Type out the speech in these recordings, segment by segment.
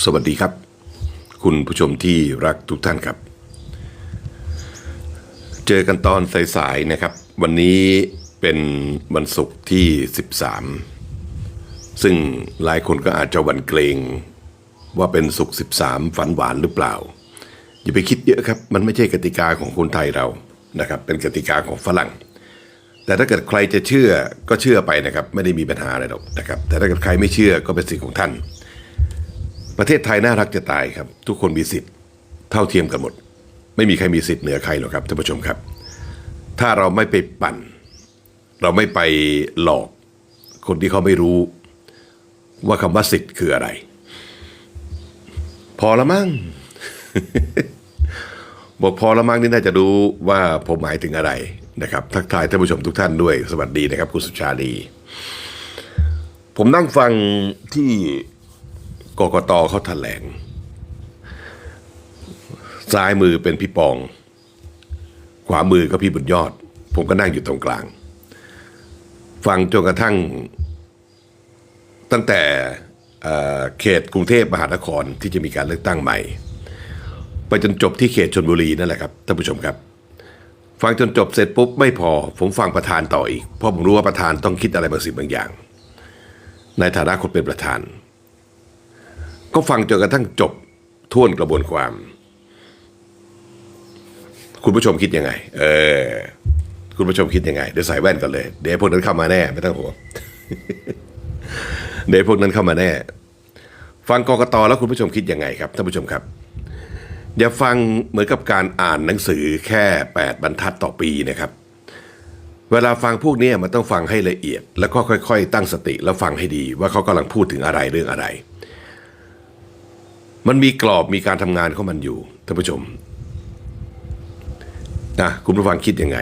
สวัสดีครับ คุณผู้ชมที่รักทุกท่านครับ เจอกันตอนสายๆนะครับ วันนี้เป็นวันศุกร์ที่ 13 ซึ่งหลายคนก็อาจจะหวันเกรงว่าเป็นศุกร์13 ฝันหวานหรือเปล่า อย่าไปคิดเยอะครับ มันไม่ใช่กติกาของคนไทยเรานะครับ เป็นกติกาของฝรั่ง แต่ถ้าเกิดใครจะเชื่อก็เชื่อไปนะครับ ไม่ได้มีปัญหาอะไรหรอกนะครับ แต่ถ้าเกิดใครไม่เชื่อก็เป็นสิทธิ์ของท่าน ประเทศไทยน่ารักจะตายครับ ทุกคนมีสิทธิ์เท่าเทียมกันหมด ไม่มีใครมีสิทธิ์เหนือใครหรอกครับท่านผู้ชมครับ ถ้าเราไม่ไปปั่น เราไม่ไปหลอก คนที่เขาไม่รู้ ว่าคำว่าสิทธิ์คืออะไร พอละมั้งบอกพอละมั้งนี่น่าจะรู้ว่าผมหมายถึงอะไรนะครับ ทักทายท่านผู้ชมทุกท่านด้วย สวัสดีนะครับ คุณสุชาลีผมนั่งฟังที่ กกตเขาแถลง ซ้ายมือเป็นพี่ปอง ขวามือก็พี่บุญยอด ผมก็นั่งอยู่ตรงกลาง ฟังจนกระทั่ง ตั้งแต่เอ่อเขตกรุงเทพมหานครที่จะมีการเลือกตั้งใหม่ ไปจนจบที่เขตชนบุรีนั่นแหละครับท่านผู้ชมครับ ฟังจนจบเสร็จปุ๊บไม่พอ ผมฟังประธานต่ออีกเพราะผมรู้ว่าประธานต้องคิดอะไรบางสิ่งบางอย่าง ในฐานะคนเป็นประธาน ก็ฟังจนกระทั่งจบท่วนกระบวนความ คุณผู้ชมคิดยังไง เออ คุณผู้ชมคิดยังไง เดี๋ยวใส่แว่นก่อนเลย เดี๋ยวพวกนั้นเข้ามาแน่ ไม่ต้องห่วงเดี๋ยวพวกนั้นเข้ามาแน่ ฟังกรกตแล้วคุณผู้ชมคิดยังไงครับท่านผู้ชมครับอย่าฟังเหมือนกับการอ่านหนังสือแค่ 8 บรรทัดต่อปีนะครับ เวลาฟังพวกนี้มันต้องฟังให้ละเอียด แล้วก็ค่อย ๆ ตั้งสติแล้วฟังให้ดีว่าเขากำลังพูดถึงอะไรเรื่องอะไร มันมีกรอบมีการทำงานของมันอยู่ท่านผู้ชมนะคุณผู้ฟังคิดยังไง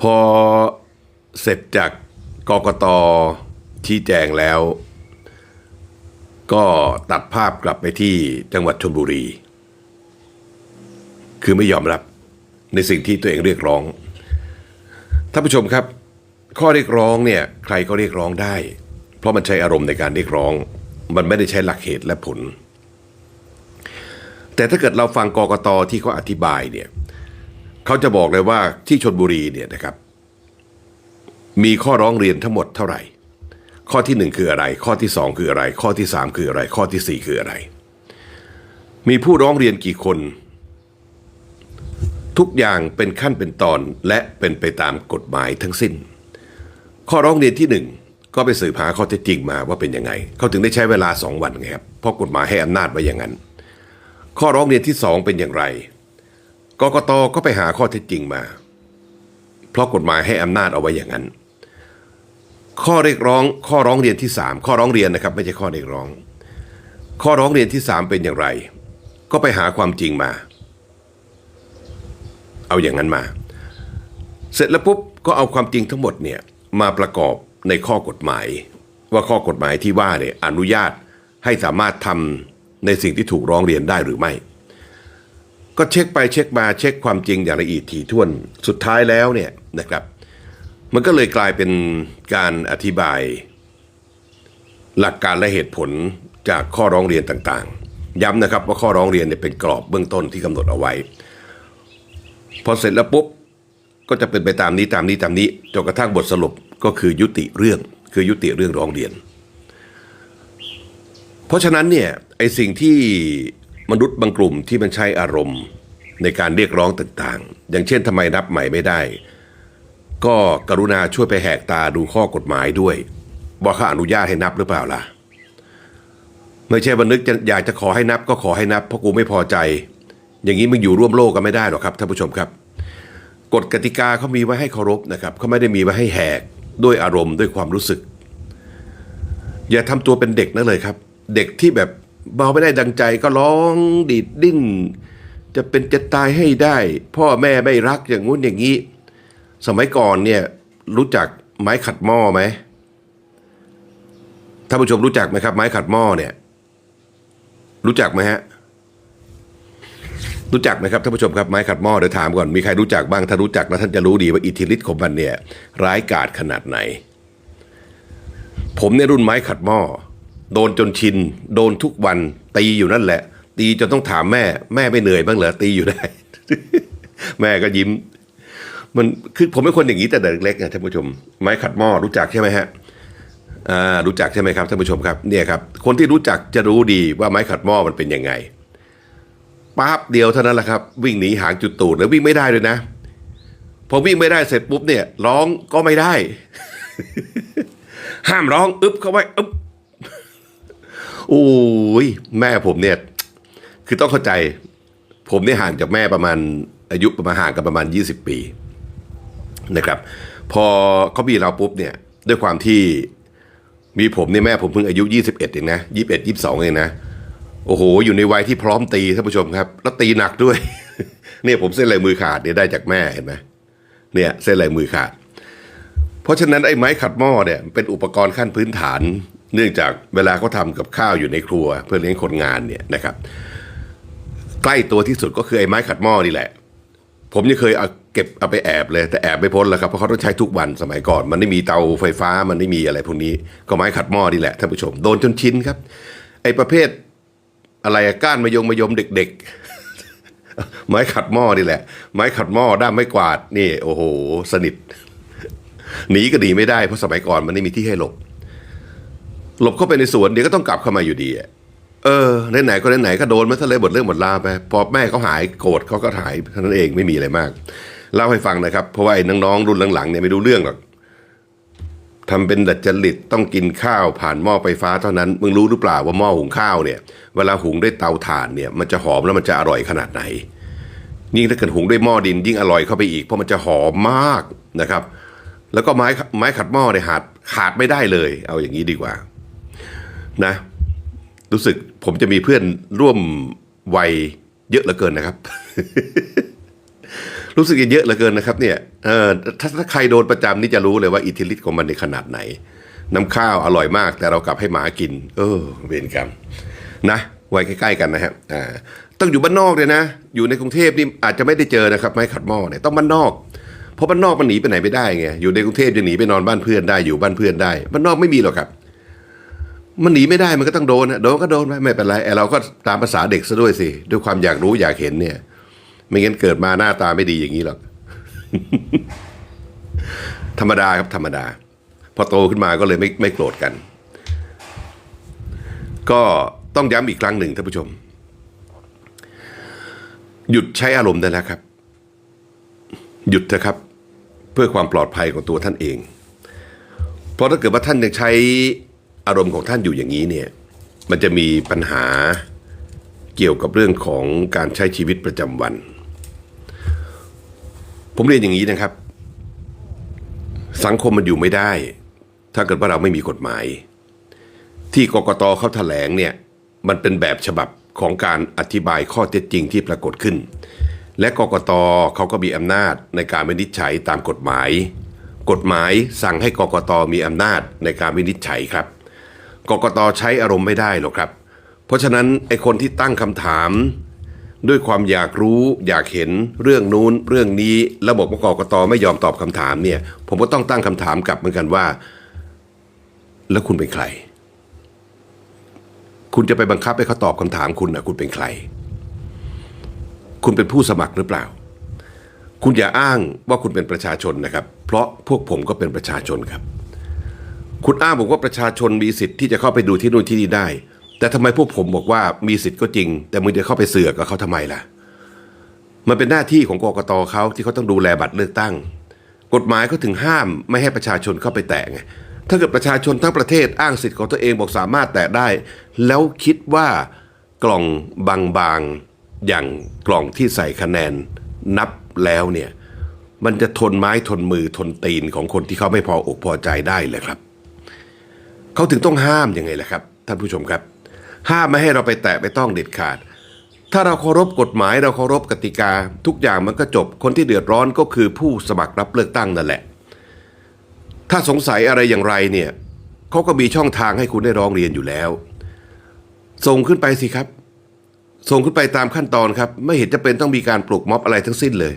พอเสร็จจากกกตชี้แจงแล้ว ก็ตัดภาพกลับไปที่จังหวัดชลบุรี คือไม่ยอมรับในสิ่งที่ตัวเองเรียกร้องท่านผู้ชมครับ ข้อเรียกร้องเนี่ยใครก็เรียกร้องได้ เพราะมันใช้อารมณ์ในการเรียกร้อง มันไม่ได้ใช้หลักเหตุและผล แต่ถ้าเกิดเราฟังกกตที่เขาอธิบายเนี่ยเขาจะบอกเลยว่าที่ชนบุรีเนี่ยนะครับ มีข้อร้องเรียนทั้งหมดเท่าไหร่ ข้อที่หนึ่งคืออะไร ข้อที่สองคืออะไร ข้อที่สามคืออะไร ข้อที่สี่คืออะไร มีผู้ร้องเรียนกี่คน ทุกอย่างเป็นขั้นเป็นตอนและเป็นไปตามกฎหมายทั้งสิ้น ข้อร้องเรียนที่หนึ่ง ก็ไปสืบหาข้อเท็จจริงมาว่าเป็นยังไง เขาถึงได้ใช้เวลาสองวันไงครับเพราะกฎหมายให้อำนาจไว้อย่างนั้น ข้อร้องเรียนที่สองเป็นอย่างไรกกตก็ไปหาข้อเท็จจริงมา เพราะกฎหมายให้อำนาจเอาไว้อย่างนั้น ข้อเรียกร้องข้อร้องเรียนที่สามข้อร้องเรียนนะครับ ไม่ใช่ข้อเรียกร้อง ข้อร้องเรียนที่สามเป็นอย่างไร ก็ไปหาความจริงมา เอาอย่างนั้นมา เสร็จแล้วปุ๊บก็เอาความจริงทั้งหมดเนี่ยมาประกอบ ในข้อกฎหมาย ว่าข้อกฎหมายที่ว่าเนี่ยอนุญาตให้สามารถทำในสิ่งที่ถูกร้องเรียนได้หรือไม่ ก็เช็คไปเช็คมาเช็คความจริงอย่างละเอียดถี่ถ้วนสุดท้ายแล้วเนี่ยนะครับ มันก็เลยกลายเป็นการอธิบาย หลักการและเหตุผลจากข้อร้องเรียนต่างๆ ย้ำนะครับว่าข้อร้องเรียนเนี่ยเป็นกรอบเบื้องต้นที่กำหนดเอาไว้ พอเสร็จแล้วปุ๊บก็จะเป็นไปตามนี้ตามนี้ตามนี้จนกระทั่งบทสรุป ก็คือยุติเรื่องคือยุติเรื่องร้องเรียน เพราะฉะนั้นเนี่ยไอสิ่งที่มนุษย์บางกลุ่มที่มันใช้อารมณ์ในการเรียกร้องต่างๆ อย่างเช่นทำไมนับใหม่ไม่ได้ ก็กรุณาช่วยไปแหกตาดูข้อกฎหมายด้วยว่าเขาอนุญาตให้นับหรือเปล่าล่ะ ไม่ใช่วันนึกอยากจะขอให้นับก็ขอให้นับเพราะกูไม่พอใจ อย่างนี้มึงอยู่ร่วมโลกกันไม่ได้หรอกครับท่านผู้ชมครับกฎกติกาเขามีไว้ให้เคารพนะครับเขาไม่ได้มีไว้ให้แหก ด้วยอารมณ์ด้วยความรู้สึก อย่าทำตัวเป็นเด็กนะเลยครับ เด็กที่แบบเบาไม่ได้ดังใจก็ร้องดีดดิ้น จะเป็นจะตายให้ได้ พ่อแม่ไม่รักอย่างงู้นอย่างนี้ สมัยก่อนเนี่ยรู้จักไม้ขัดหม้อไหมท่านผู้ชมรู้จักไหมครับ ไม้ขัดหม้อเนี่ย รู้จักไหมฮะ รู้จักไหมครับท่านผู้ชมครับไม้ขัดหม้อเดี๋ยวถามก่อนมีใครรู้จักบ้างถ้ารู้จักแล้วท่านจะรู้ดีว่าอิทธิฤทธิ์ของมันเนี่ยร้ายกาจขนาดไหน ผมเนี่ยรุ่นไม้ขัดหม้อโดนจนชิน โดนทุกวัน ตีอยู่นั่นแหละ ตีจนต้องถามแม่ แม่ไม่เหนื่อยบ้างเหรอตีอยู่ได้ แม่ก็ยิ้ม มันคือผมเป็นคนอย่างนี้แต่เด็กเล็กๆนะท่านผู้ชม ไม้ขัดหม้อรู้จักใช่ไหมฮะอ่ารู้จักใช่ไหมครับท่านผู้ชมครับเนี่ยครับ คนที่รู้จักจะรู้ดีว่าไม้ขัดหม้อมันเป็นยังไง ปั๊บเดียวเท่านั้นแหละครับ วิ่งหนีหางจุดตูดแล้ววิ่งไม่ได้เลยนะพอวิ่งไม่ได้เสร็จปุ๊บเนี่ย ร้องก็ไม่ได้ ห้ามร้องอึ๊บเข้าไว้อึ๊บโอ้ยแม่ผมเนี่ย คือต้องเข้าใจ ผมเนี่ยห่างจากแม่ประมาณ อายุประมาณห่างกันประมาณ 20 ปีนะครับ พอเขามีเราปุ๊บเนี่ย ด้วยความที่มีผมเนี่ยแม่ผมเพิ่งอายุ 21เองนะ21 22เองนะ โอ้โห อยู่ในวัยที่พร้อมตีท่านผู้ชมครับ แล้วตีหนักด้วย เนี่ยผมเส้นลายมือขาดเนี่ยได้จากแม่เห็นไหมเนี่ยเส้นลายมือขาด เพราะฉะนั้นไอ้ไม้ขัดหม้อเนี่ยเป็นอุปกรณ์ขั้นพื้นฐาน เนื่องจากเวลาเขาทำกับข้าวอยู่ในครัว เพื่อเลี้ยงคนงานเนี่ยนะครับ ใกล้ตัวที่สุดก็คือไอ้ไม้ขัดหม้อนี่แหละ ผมยังเคยเอาเก็บเอาไปแอบเลยแต่แอบไม่พ้นแล้วครับเพราะเขาต้องใช้ทุกวันสมัยก่อน มันไม่มีเตาไฟฟ้ามันไม่มีอะไรพวกนี้ ก็ไม้ขัดหม้อนี่แหละท่านผู้ชมโดนจนชินครับไอ้ประเภท อะไรก้านมะยงมะยมเด็ก ๆ ไม้ขัดหม้อนี่แหละ ไม้ขัดหม้อด้ามไม้กวาดนี่ โอ้โห สนิทหนีก็หนีไม่ได้เพราะสมัยก่อนมันไม่มีที่ให้หลบ หลบเข้าไปในสวนเดี๋ยวก็ต้องกลับเข้ามาอยู่ดีเออไหนๆก็ไหนๆก็โดนมาซะเลยหมดเรื่องหมดราไปพอแม่เขาหายโกรธเขาก็หายเท่านั้นเองไม่มีอะไรมากเล่าให้ฟังนะครับ เพราะว่าไอ้น้องๆรุ่นหลังๆเนี่ยไม่รู้เรื่องหรอก ทำเป็นดัดจริตต้องกินข้าวผ่านหม้อไฟฟ้าเท่านั้น มึงรู้หรือเปล่าว่าหม้อหุงข้าวเนี่ย เวลาหุงด้วยเตาถ่านเนี่ยมันจะหอมแล้วมันจะอร่อยขนาดไหน ยิ่งถ้าเกิดหุงด้วยหม้อดิน ยิ่งอร่อยเข้าไปอีกเพราะมันจะหอมมากนะครับ แล้วก็ไม้ไม้ขัดหม้อเนี่ยขาดขาดไม่ได้เลย เอาอย่างนี้ดีกว่า นะ รู้สึกผมจะมีเพื่อนร่วมวัยเยอะเหลือเกินนะครับ รู้สึกเยอะเหลือเกินนะครับเนี่ยเออถ้าถ้าใครโดนประจำนี่จะรู้เลยว่าอิทธิฤทธิ์ของมันในขนาดไหน น้ำข้าวอร่อยมาก แต่เรากลับให้หมากิน เออเวรกรรมนะไว้ใกล้ ๆ กันนะครับอ่าต้องอยู่บ้านนอกเลยนะ อยู่ในกรุงเทพนี่อาจจะไม่ได้เจอนะครับไม้ขัดหม้อเนี่ยต้องบ้านนอกเพราะบ้านนอกมันหนีไปไหนไม่ได้ไงอยู่ในกรุงเทพจะหนีไปนอนบ้านเพื่อนได้อยู่บ้านเพื่อนได้บ้านนอกไม่มีหรอกครับ มันหนีไม่ได้มันก็ต้องโดนนะโดนก็โดนไปไม่เป็นไรไอเราก็ตามภาษาเด็กซะด้วยสิด้วยความอยากรู้อยากเห็นเนี่ย ไม่งั้นเกิดมาหน้าตาไม่ดีอย่างนี้หรอก ธรรมดาครับธรรมดา พอโตขึ้นมาก็เลยไม่ไม่โกรธกัน ก็ต้องย้ำอีกครั้งหนึ่งท่านผู้ชม หยุดใช้อารมณ์ได้แล้วครับ หยุดเถอะครับ เพื่อความปลอดภัยของตัวท่านเอง เพราะถ้าเกิดว่าท่านยังใช้อารมณ์ของท่านอยู่อย่างนี้เนี่ย มันจะมีปัญหาเกี่ยวกับเรื่องของการใช้ชีวิตประจำวัน ผมเรียนอย่างนี้นะครับ สังคมมันอยู่ไม่ได้ ถ้าเกิดว่าเราไม่มีกฎหมาย ที่กกตเขาแถลงเนี่ยมันเป็นแบบฉบับของการอธิบายข้อเท็จจริงที่ปรากฏขึ้น และกกตเขาก็มีอำนาจในการวินิจฉัยตามกฎหมาย กฎหมายสั่งให้กกตมีอำนาจในการวินิจฉัยครับ กกตใช้อารมณ์ไม่ได้หรอกครับ เพราะฉะนั้นไอ้คนที่ตั้งคำถาม ด้วยความอยากรู้อยากเห็นเรื่องนู้นเรื่องนี้ระบบกกตไม่ยอมตอบคำถามเนี่ย ผมก็ต้องตั้งคำถามกลับเหมือนกันว่า แล้วคุณเป็นใคร คุณจะไปบังคับให้เขาตอบคำถามคุณนะคุณเป็นใคร คุณเป็นผู้สมัครหรือเปล่า คุณอย่าอ้างว่าคุณเป็นประชาชนนะครับ เพราะพวกผมก็เป็นประชาชนครับ คุณอ้างบอกว่าประชาชนมีสิทธิ์ที่จะเข้าไปดูที่นู่นที่นี่ได้ แต่ทำไมพวกผมบอกว่ามีสิทธิ์ก็จริง แต่มึงจะเข้าไปเสือกกับเขาทำไมล่ะ มันเป็นหน้าที่ของกกตเขาที่เขาต้องดูแลบัตรเลือกตั้ง กฎหมายเขาถึงห้ามไม่ให้ประชาชนเข้าไปแตะไงถ้าเกิดประชาชนทั้งประเทศอ้างสิทธิ์ของตัวเองบอกสามารถแตะได้ แล้วคิดว่ากล่องบางๆอย่างกล่องที่ใส่คะแนนนับแล้วเนี่ยมันจะทนไม้ทนมือทนตีนของคนที่เขาไม่พออกพอใจได้เลยครับ เขาถึงต้องห้ามยังไงล่ะครับ ท่านผู้ชมครับ ห้ามไม่ให้เราไปแตะไปต้องเด็ดขาด ถ้าเราเคารพกฎหมายเราเคารพกติกา ทุกอย่างมันก็จบคนที่เดือดร้อนก็คือผู้สมัครรับเลือกตั้งนั่นแหละ ถ้าสงสัยอะไรอย่างไรเนี่ยเขาก็มีช่องทางให้คุณได้ร้องเรียนอยู่แล้ว ส่งขึ้นไปสิครับ ส่งขึ้นไปตามขั้นตอนครับ ไม่เห็นจะเป็นต้องมีการปลุกม็อบอะไรทั้งสิ้นเลย